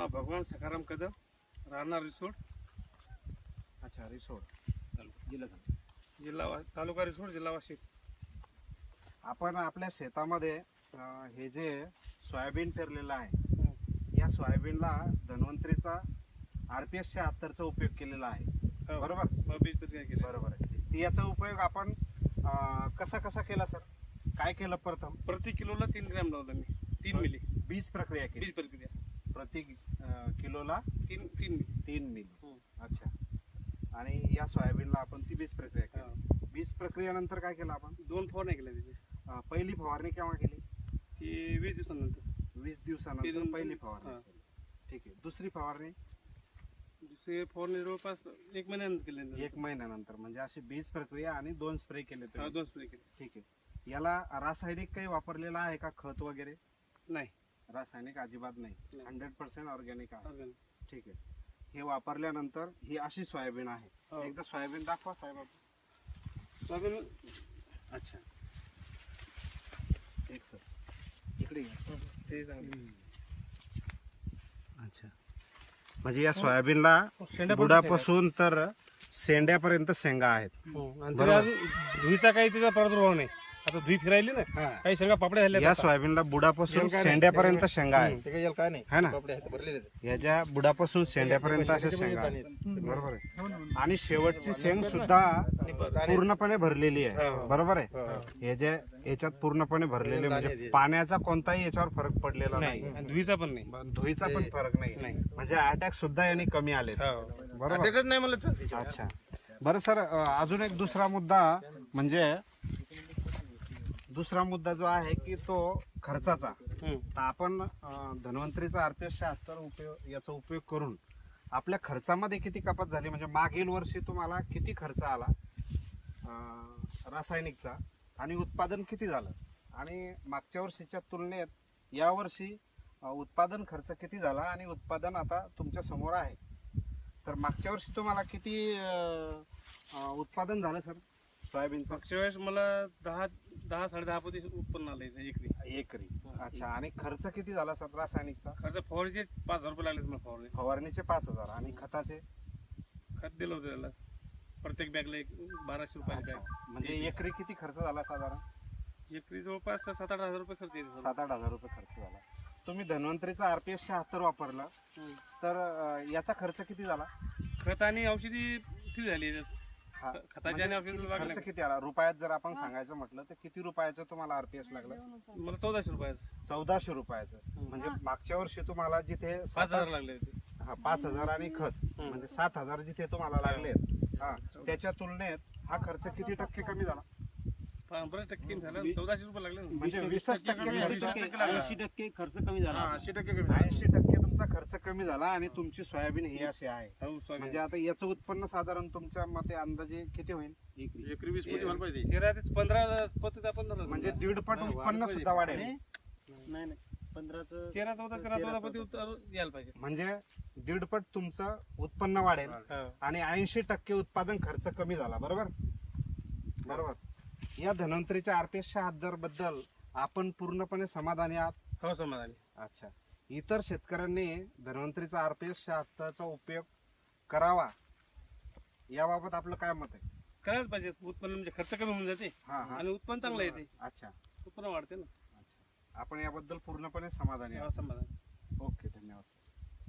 नाव भगवान सखाराम कदम राहणार रिसोड. अच्छा रिसोड. जिल्हा वा- तालुका रिसोड जिल्हा वाशिम. आपण आपल्या शेतामध्ये अं, हे जे सोयाबीन पेरलेलं आहे या सोयाबीनला धन्वंतरीचा आर पी एस शहात्तरचा उपयोग केलेला आहे. हो. बरोबर? मग बीज प्रक्रिया केली बरोबर आहे. याचा उपयोग आपण अं, कसा कसा केला सर? काय केलं प्रथम? प्रति किलोला तीन ग्रॅम लावला मी. तीन मिली. बीज प्रक्रिया केली. बीज प्रक्रिया. प्रति अं, किलोला तीन तीन मिली. तीन मिली. हं. अच्छा. आणि या सोयाबीनला आपण ती बीज प्रक्रिया केली. बीज प्रक्रियेनंतर काय केलं आपण? दोन फवारण्या केल्या त्याची अं, पहिली फवारणी केव्हा केली? ती वीस दिवसानंतर. वीस दिवसानंतर तीन- पहिली फवारणी हा. केली. ठीक आहे. दुसरी फवारणी? दुसरी फवारणी जवळपास एक महिन्यानंतर केली एक महिन्यानंतर. म्हणजे अशी बीज प्रक्रिया आणि दोन स्प्रे केले हा, तुम्ही. दोन स्प्रे केले. ठीक आहे. याला रासायनिक काही वापरलेलं आहे का? खत वगैरे? नाही. रासायनिक अजिबात नाही. हंड्रेड पर्सेंट ऑर्गॅनिक आहे. ठीक आहे. हे वापरल्यानंतर ही अशी सोयाबीन आहे. हो. एकदा सोयाबीन दाखवा साहेब सोयाबीन अच्छा. एक सर इकडे या. ते अच्छा. म्हणजे या सोयाबीनला शेंड्यापर्यंत बुडापासून तर शेंड्यापर्यंत शेंगा आहेत. हो, धुईचा काही त्याचा प्रादुर्भाव नाही. आता धुई फिरायली ना काही शेंगा पापड्या झाल्या या. सोयाबीनला बुडापासून शेंड्यापर्यंत शेंगा आहेत ते काही याला काय नाही है ना कपडे आहेत, भरलेले आहेत. याच्या बुडापासून शेंड्यापर्यंत अशा शेंगा आहेत बरोबर आहे आणि शेवटची शेंग सुद्धा पूर्णपणे भरलेली आहे हो. बरोबर आहे हो. याच्या याच्यात पूर्णपणे भरलेली म्हणजे. पाण्याचा कोणताही याच्यावर फरक पडलेला नाही आणि धुईचा पण नाही धुईचा पण फरक नाही नाही. म्हणजे अटॅक सुद्धा यांनी कमी आले हो. बरोबर नाही चालते. अच्छा बरं सर अ, अजून एक दुसरा मुद्दा म्हणजे दुसरा मुद्दा जो आहे की तो खर्चाचा. तर आपण अ, धन्वंतरीचा आरपीएस शहात्तर उपयोग याचा उपयोग करून आपल्या खर्चामध्ये किती कपात झाली? म्हणजे मागील वर्षी तुम्हाला किती खर्च आला? अ, रासायनिकचा आणि उत्पादन किती झालं? आणि मागच्या वर्षीच्या तुलनेत यावर्षी अ, उत्पादन खर्च किती झाला आणि उत्पादन आता तुमच्यासमोर आहे? तर मागच्या वर्षी तुम्हाला किती अ, अ, उत्पादन झालं सर? सोयाबीनचं मागच्या वेळेस मला दहा दहा साडे दहा पोती उत्पन्न आलं इथं एकरी. एकरी. अच्छा आणि खर्च किती झाला सर रासायनिकचा? खर्च फवारणीचे पाच हजार रुपये लागले मला फवारणी. फवारणीचे पाच हजार. आणि खताचे? खत दिलं होतं त्याला. प्रत्येक बॅगला एक बाराशे अच्छा. म्हणजे एकरी किती खर्च झाला साधारण? बॅग एकरी जवळपास सात आठ हजार रुपये खर्च येतो सात आठ हजार रुपये खर्च झाला. तुम्ही धन्वंतरीचा आरपीएस शहात्तर वापरला. तर अं, याचा खर्च किती झाला? खत आणि औषधी किती झाली याच्यात? हा, खताची आणि म्हणजे औषधी खर्च लागले. किती आला? रुपयात जर आपण सांगायचं म्हटलं तर किती रुपयाचं तुम्हाला आरपीएस लागलं? मला चौदाशे रुपयाचं. चौदाशे रुपयाचं. म्हणजे मागच्या वर्षी तुम्हाला जिथे पाच सात हजार लागले होते. हा पाच हजार आणि खत. म्हणजे सात हजार जिथे तुम्हाला लागलेत हा त्याच्या तुलनेत हा खर्च किती टक्के कमी झाला? टक्के झालं. चौदाशे रुपये लागले. ना. म्हणजे वीसच टक्के वीस खर्च टक्के लागला. ऐंशी टक्के खर्च कमी झाला. ऐंशी टक्के कमी झालं. ऐंशी टक्के तुमचा खर्च कमी झाला आणि तुमची सोयाबीन ही अशी आहे. हो, सोयाबीन. म्हणजे आता याचं उत्पन्न साधारण तुमच्या मते अंदाजे किती होईल? एकरी. एकरी वीस पोती व्हायला पाहिजे. तेरा ते पंधरा पत्ती आपण धरलं म्हणजे. दीडपट उत्पन्न सुद्धा वाढेल. नाही. नाही पंधराचं तेरा चौदा तेरा चौदा पत्ती उत्तर यायला पाहिजे. म्हणजे दीडपट तुमचं उत्पन्न वाढेल हो. आणि ऐंशी टक्के उत्पादन खर्च कमी झाला बरोबर? बरोबर. या धन्वंतरीच्या आरपीएस शहात्तरबद्दल आपण पूर्णपणे समाधानी आहात? हो समाधानी. अच्छा. इतर शेतकऱ्यांनी धन्वंतरीचा आरपीएस शहात्तरचा उपयोग करावा. याबाबत आपलं काय मत आहे? करायला पाहिजे. उत्पन्न म्हणजे खर्च कमी होऊन जाते हा हा. आणि उत्पन्न चांगलं येते. अच्छा. उत्पन्न वाढते ना. अच्छा. आपण याबद्दल पूर्णपणे समाधानी आहात. हो, समाधान.